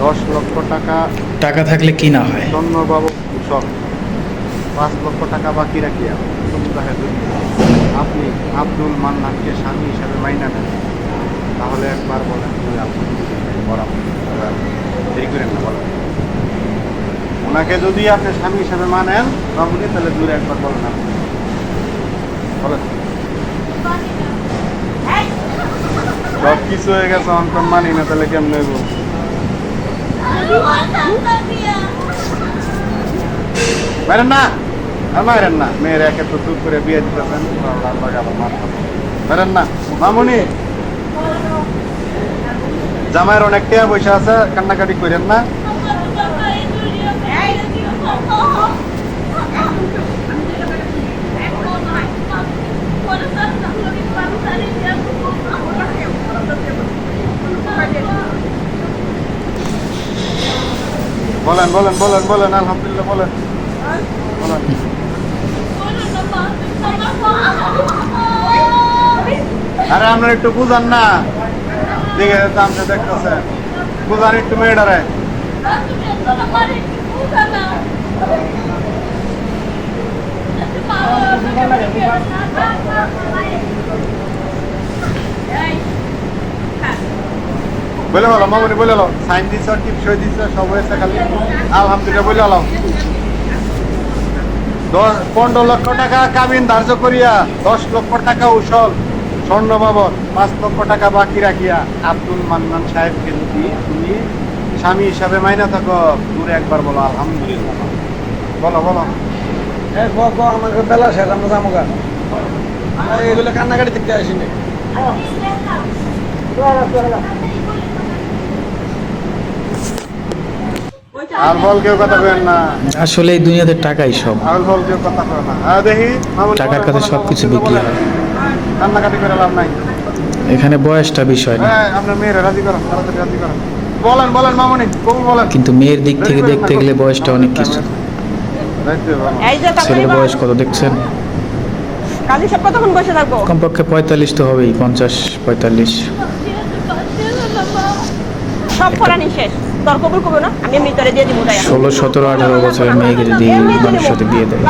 দশ লক্ষ টাকা টাকা থাকলে কি না হয়? ধন্যবাবু সব পাঁচ লক্ষ টাকা বাকি রাখিয়া সপ্তাহে যদি আপনি আব্দুল মান্নানকে স্বামী হিসাবে মাইনা নেন তাহলে একবার বলেন তুই আপনি দেরি করেন না বলেন। ওনাকে যদি আপনি স্বামী হিসাবে মানেন তখনই তাহলে দূরে একবার বলেন আপনি। বলেন। সব কিছু হয়ে গেছে অন্তর মানি না তাহলে কেমন হইব? মারেন না আর না মেয়ের একে তো চুপ করে বিয়ে দিতেছেন। মারেন না মামুনি। জামাইয়ের অনেক টিয়া পয়সা আছে, কান্নাকাটি করেন না। বলেন বলেন বলেন বলেন, আলহামদুলিল্লাহ, বলেন। বলেন। আরে, আপনার একটু বুঝান না। দিকে দামটা দেখতেছেন। বুঝান একটু মেয়েটারে। বলে হলো মামনি বলে হলো সাইন দিচ্ছে টিপ সই দিচ্ছে সব হয়েছে খালি। আলহামদুলিল্লাহ বলে হলো দশ পনেরো লক্ষ টাকা কাবিন ধার্য করিয়া দশ লক্ষ টাকা উসল স্বর্ণ বাবদ পাঁচ লক্ষ টাকা বাকি রাখিয়া আব্দুল মান্নান সাহেবকে যদি তুমি স্বামী হিসাবে মাইনা থাকো দূরে একবার বলো আলহামদুলিল্লাহ। বলো বলো। ক আমাকে বেলা শেষ আমরা যাব গা। এগুলো কান্নাকাটি দেখতে আসিনি আর বল কেউ কথা কেন না আসলে এই দুনিয়াতে টাকাই সব। টাকার কাছে বিক্রি হয়। কান্নাকাটি করে লাভ নাই। এখানে বয়সটা বিষয় না। হ্যাঁ কিন্তু মেয়ের দিক থেকে দেখতে গেলে বয়সটা অনেক কিছু। ছেলের বয়স কত দেখছেন? কালি সব কতক্ষণ বসে থাকব? কমপক্ষে পঁয়তাল্লিশ তো হবেই পঞ্চাশ পঁয়তাল্লিশ। সব ফরানি শেষ। তোর কবুল করব না আমি এমনি তোরে দিয়ে দিব ষোলো সতেরো আঠারো বছরের মেয়েকে যদি মানুষের সাথে বিয়ে দেয়।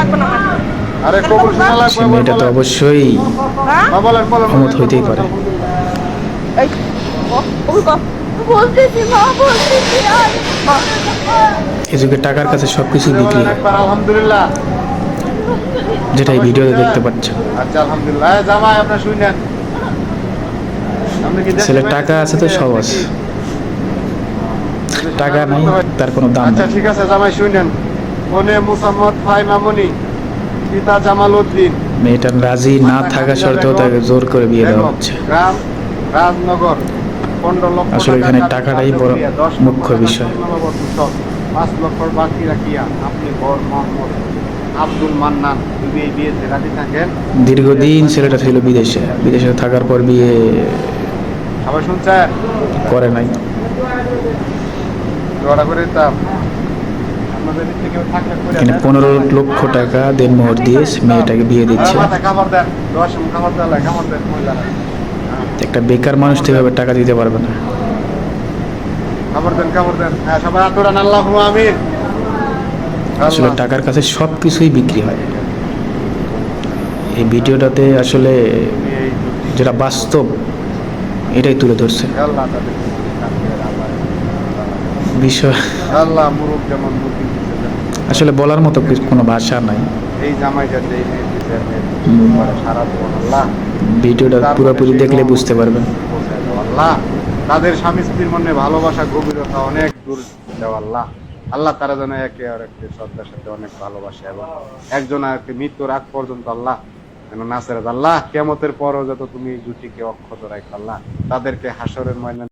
সে মেয়েটা তো অবশ্যই হ্যাঁ? হ্যাঁ, হইতেই পারে। যুগে টাকার কাছে সবকিছু বিক্রি আলহামদুলিল্লাহ। যেটা এই ভিডিওতে দেখতে পাচ্ছেন আচ্ছা আলহামদুলিল্লাহ। জামাই আপনার শুনেন আপনি ছেলের টাকা আছে তো সব আছে। টাকা নাই তার কোনো দাম আচ্ছা ঠিক আছে জামাই শুনেন। মনে মুসাম্মদ ফাই মামুনি পিতা জামাল উদ্দিন। মেয়েটার রাজি না থাকা সত্ত্বেও তাকে জোর করে বিয়ে দেওয়া হচ্ছে। গ্রাম রাজনগর আসলে এখানে টাকাটাই বড় মুখ্য বিষয়। পাঁচ লক্ষ বাকি রাখিয়া আপনি বর মোহাম্মদ আব্দুল মান্নান যদি এই বিয়েতে রাজি থাকেন। দীর্ঘদিন ছেলেটা ছিল বিদেশে। বিদেশে থাকার পর বিয়ে সবাই শুনছেন? করে নাই। করে এখানে পনেরো লক্ষ টাকা দেড় মোহর দিয়ে মেয়েটাকে বিয়ে দিচ্ছে। একটা বেকার মানুষ এভাবে টাকা দিতে পারবে না। হ্যাঁ আসলে টাকার কাছে সব কিছুই বিক্রি হয়। এই ভিডিওটাতে আসলে যেটা বাস্তব এটাই তুলে ধরছে। বিষয়। আল্লাহ মুরুখ যেমন। আসলে বলার মতো কোনো ভাষা নাই। এই জামাইটা যে এই মেয়ে দিছে, মেয়ে দিছে, হুম। পরে সারা জীবন আল্লাহ। ভিডিওটা পুরোপুরি দেখলে বুঝতে পারবেন। আল্লাহ তাদের স্বামী স্ত্রীর মনে ভালোবাসা গভীরতা অনেক দূর দেওয়া আল্লাহ। আল্লাহ তারা যেন একে আর একটি শ্রদ্ধার সাথে অনেক ভালোবাসে এবং একজন আর একটি মৃত্যুর আগ পর্যন্ত আল্লাহ যেন নাসেরাত আল্লাহ কেমতের পরও যত তুমি এই জুটিকে অক্ষত রাখো আল্লাহ তাদেরকে হাসরের ময়দানে